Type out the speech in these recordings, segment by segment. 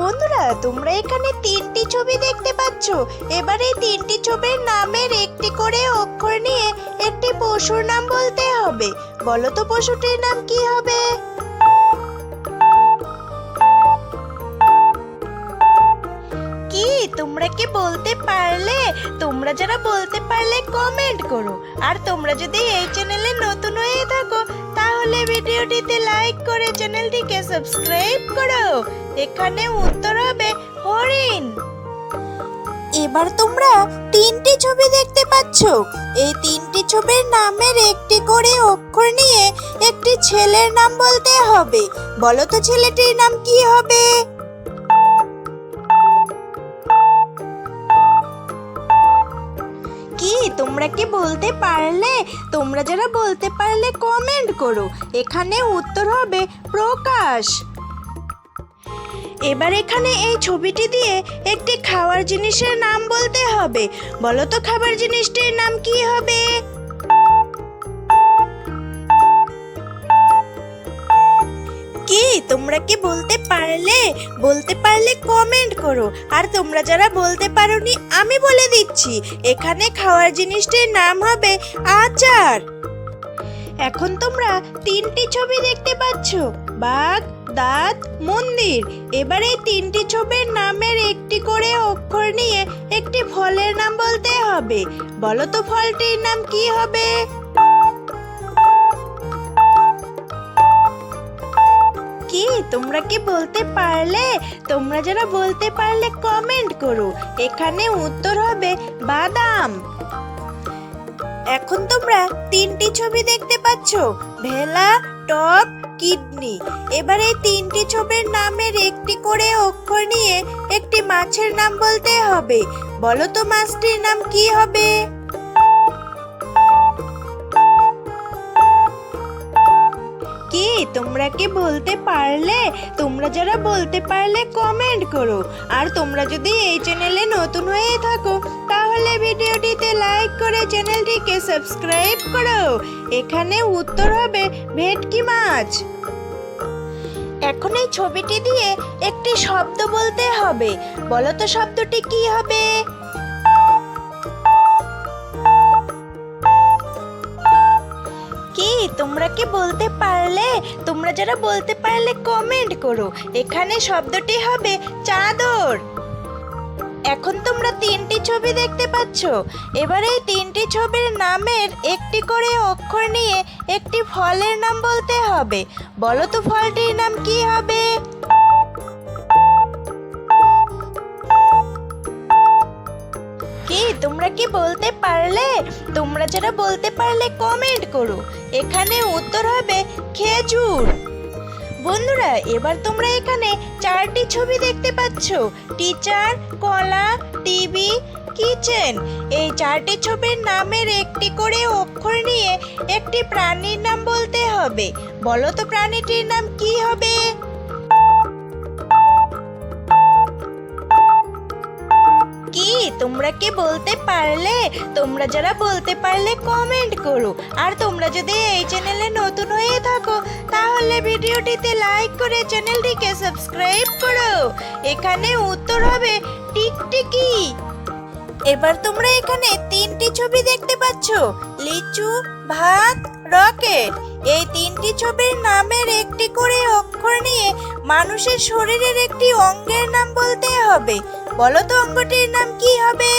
বন্ধুরা, তোমরা এখানে তিনটি ছবি দেখতে পাচ্ছ। এবার এই তিনটি ছবির নামের একটি করে অক্ষর নিয়ে একটি পশুর নাম বলতে হবে। বলো তো পশুটির নাম কি হবে? কি, তোমরা কি বলতে পারলে? তোমরা যারা বলতে পারলে কমেন্ট করো। আর তোমরা যদি এই চ্যানেলে নতুন হয়ে থাকো, তাহলে ভিডিওটিতে লাইক করে চ্যানেলটিকে সাবস্ক্রাইব করো। এখানে উত্তর হবে হরিণ। এবার তোমরা তিনটি ছবি দেখতে পাচ্ছ। এই তিনটি ছবির নামের একটি করে অক্ষর নিয়ে একটি ছেলের নাম বলতে হবে। বলো তো ছেলেটির নাম কি হবে? কি তোমরা কি বলতে পারলে? তোমরা যারা বলতে পারলে কমেন্ট করো। এখানে উত্তর হবে প্রকাশ। এবার এখানে এই ছবিটি দিয়ে একটি খাওয়ার জিনিসের নাম বলতে হবে। বলো তো খাবার জিনিসটির নাম কি হবে? কি, তোমরা কি বলতে পারলে? বলতে পারলে কমেন্ট করো। আর তোমরা যারা বলতে পারোনি, আমি বলে দিচ্ছি, এখানে খাওয়ার জিনিসটির নাম হবে আচার। এখন তোমরা তিনটি ছবি দেখতে পাচ্ছ। বাঘ দাঁত মন্দির। এবার এই তিনটি ছবির নামের একটি করে অক্ষর নিয়ে একটি ফলের নাম বলতে হবে। বলো তো ফলটির নাম কি হবে? কি, তোমরা কি বলতে পারলে? তোমরা যারা বলতে পারলে কমেন্ট করো। এখানে উত্তর হবে বাদাম। এখন তোমরা তিনটি ছবি দেখতে পাচ্ছ। ভেলা টপ কিডনি। এবার এই তিনটি ছবির নামের একটি করে অক্ষর নিয়ে একটি মাছের নাম বলতে হবে। বলো তো মাছটির নাম কি হবে? কি? তোমরা কি বলতে পারলে? তোমরা যারা বলতে পারলে কমেন্ট করো। আর তোমরা যদি এই চ্যানেলে নতুন হয়ে থাকো, তাহলে ভিডিওটিতে লাইক করে চ্যানেলটিকে সাবস্ক্রাইব করো। এখানে উত্তর হবে ভেটকি মাছ। এখন এই ছবিটি দিয়ে একটি শব্দ বলতে হবে। বলো তো শব্দটি কি হবে? তোমরা কি বলতে পারলে? তোমরা যারা বলতে পারলে কমেন্ট করো। এখানে শব্দটি হবে চাদর। এখন তোমরা তিনটি ছবি দেখতে পাচ্ছ। এবার এই তিনটি ছবির নামের একটি করে অক্ষর নিয়ে একটি ফলের নাম বলতে হবে। বলো তো ফলটির নাম কি হবে? তোমরা কি বলতে পারলে? তোমরা যারা বলতে পারলে কমেন্ট করো। এখানে উত্তর হবে খেজুর। বন্ধুরা, এবার তোমরা এখানে চারটি ছবি দেখতে পাচ্ছ। টিচার কলা টিভি কিচেন এই চারটি ছবির নামের একটি করে অক্ষর নিয়ে একটি প্রাণীর নাম বলতে হবে। বলো তো প্রাণীটির নাম কি হবে? তোমরা কি বলতে পারলে? তোমরা যারা বলতে পারলে কমেন্ট করো। আর তোমরা যদি এই চ্যানেলে নতুন হয়ে থাকো, তাহলে ভিডিওটিতে লাইক করে চ্যানেলটিকে সাবস্ক্রাইব করো। এখানে উত্তর হবে, টিকটিকি। এবার তোমরা এখানে তিনটি ছবি দেখতে পাচ্ছ, লিচু, ভাত, রকেট। এই তিনটি ছবির নামের একটি করে অক্ষর নিয়ে মানুষের শরীরের একটি অঙ্গের নাম বলতে হবে। বলো তো অঙ্গটির নাম কি হবে?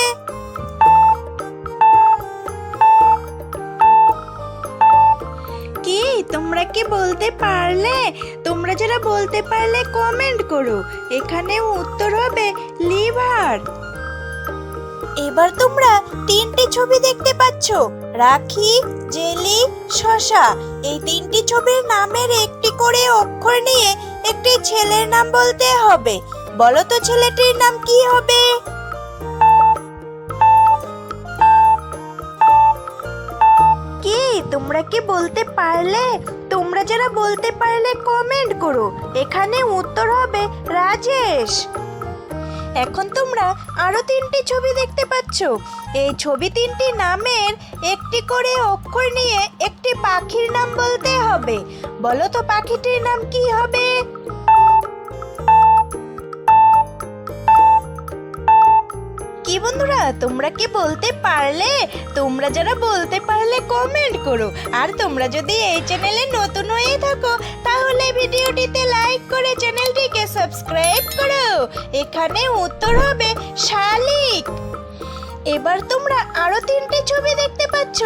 কি তোমরা কি বলতে পারলে? তোমরা যারা বলতে পারলে কমেন্ট করো। এখানে উত্তর হবে লিভার। এবার তোমরা তিনটি ছবি দেখতে পাচ্ছ। রাখি জেলি শশা। এই তিনটি ছবির নামের একটি করে অক্ষর নিয়ে একটি ছেলের নাম বলতে হবে। বলো তো ছেলেটির নাম কি হবে? কি, তোমরা কি বলতে পারলে? তোমরা যারা বলতে পারলে কমেন্ট করো। এখানে উত্তর হবে রাজেশ। এখন তোমরা আরও তিনটি ছবি দেখতে পাচ্ছ। এই ছবি তিনটি নামের একটি করে অক্ষর নিয়ে একটি পাখির নাম বলতে হবে। বলো তো পাখিটির নাম কি হবে? বন্ধুরা, তোমরা কি বলতে পারলে? তোমরা যারা বলতে পারলে কমেন্ট করো। আর তোমরা যদি এই চ্যানেলে নতুন হয়ে থাকো, তাহলে ভিডিওটিতে লাইক করে চ্যানেলটিকে সাবস্ক্রাইব করো। এখানে উত্তর হবে শালিক। এবার তোমরা আরও তিনটি ছবি দেখতে পাচ্ছ।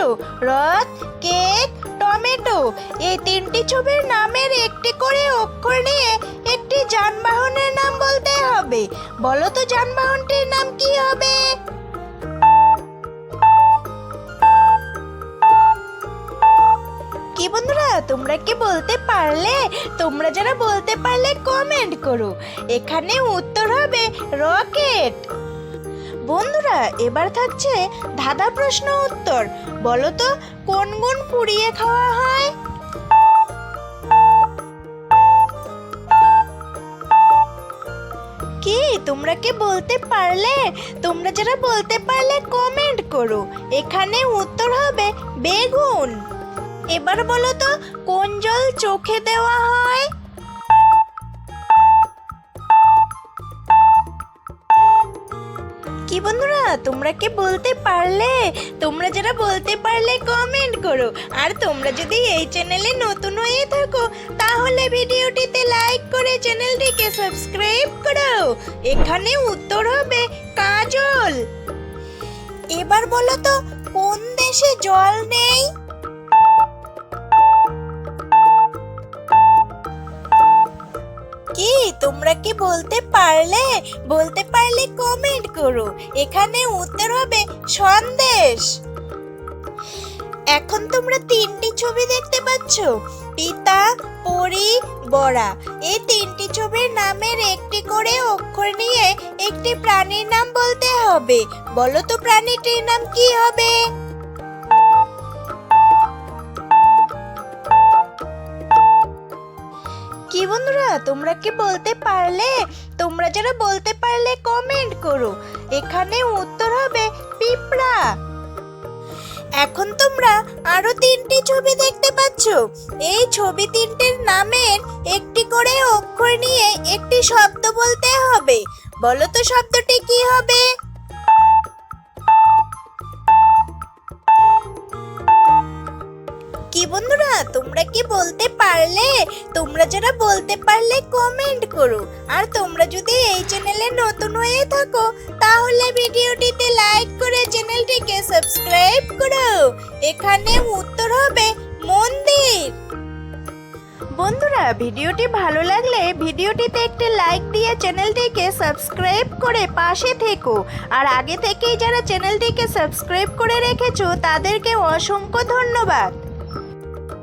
রথ, কেক টমেটো। এই তিনটি ছবির নামের একটি করে অক্ষর নিয়ে একটি যানবাহনের নাম বলতে হবে। বলো তো যানবাহনটির নাম কি হবে? কি বন্ধুরা, তোমরা কি বলতে পারলে? তোমরা যারা বলতে পারলে কমেন্ট করো। এখানে উত্তর হবে রকেট। বন্ধুরা, এবার থাকছে ধাঁধা প্রশ্ন উত্তর। বলো তো কোন গুণ পুড়িয়ে খাওয়া হয়? কি, তোমরা কি বলতে পারলে? তোমরা যারা বলতে পারলে কমেন্ট করো। এখানে উত্তর হবে বেগুন। এবার বলো তো, কোন জল চোখে দেওয়া হয়? কি বন্ধুরা, তোমরা কি বলতে পারলে? তোমরা যারা বলতে পারলে কমেন্ট করো। আর তোমরা যদি এই চ্যানেলে নতুন হয়ে থাকো, তাহলে ভিডিওটিতে লাইক করে চ্যানেলটিকে সাবস্ক্রাইব করো। এখানে উত্তর হবে কাজল। এবার বলো তো, কোন দেশে জল নেই? তোমরা কি বলতে পারলে? বলতে পারলে কমেন্ট করো। এখানে উত্তর হবে, সন্দেশ। এখন তোমরা তিনটি ছবি দেখতে পাচ্ছ। পিতা, পরি, বড়া। এই তিনটি ছবির নামের একটি করে অক্ষর নিয়ে একটি প্রাণীর নাম বলতে হবে। বলো তো প্রাণীটির নাম কি হবে? বন্ধুরা, তোমরা কি বলতে পারলে? তোমরা যারা বলতে পারলে কমেন্ট করো। এখানে উত্তর হবে পিঁপড়া। এখন তোমরা আরও তিনটি ছবি দেখতে পাচ্ছ। এই ছবি তিনটির নামের একটি করে অক্ষর নিয়ে একটি শব্দ বলতে হবে। বলো তো শব্দটি কি হবে? কি বন্ধুরা? তোমরা কি বলতে পারলে? তোমরা যারা বলতে পারলে কমেন্ট করো। আর তোমরা যদি এই চ্যানেলে নতুন হয়ে থাকো, তাহলে ভিডিওটিতে লাইক করে চ্যানেলটিকে সাবস্ক্রাইব করো। এখানে উত্তর হবে মন্দির। বন্ধুরা, ভিডিওটি ভালো লাগলে ভিডিওটিতে একটি লাইক দিয়ে চ্যানেলটিকে সাবস্ক্রাইব করে পাশে থেকো। আর আগে থেকেই যারা চ্যানেলটিকে সাবস্ক্রাইব করে রেখেছো, তাদেরকে অসংখ্য ধন্যবাদ।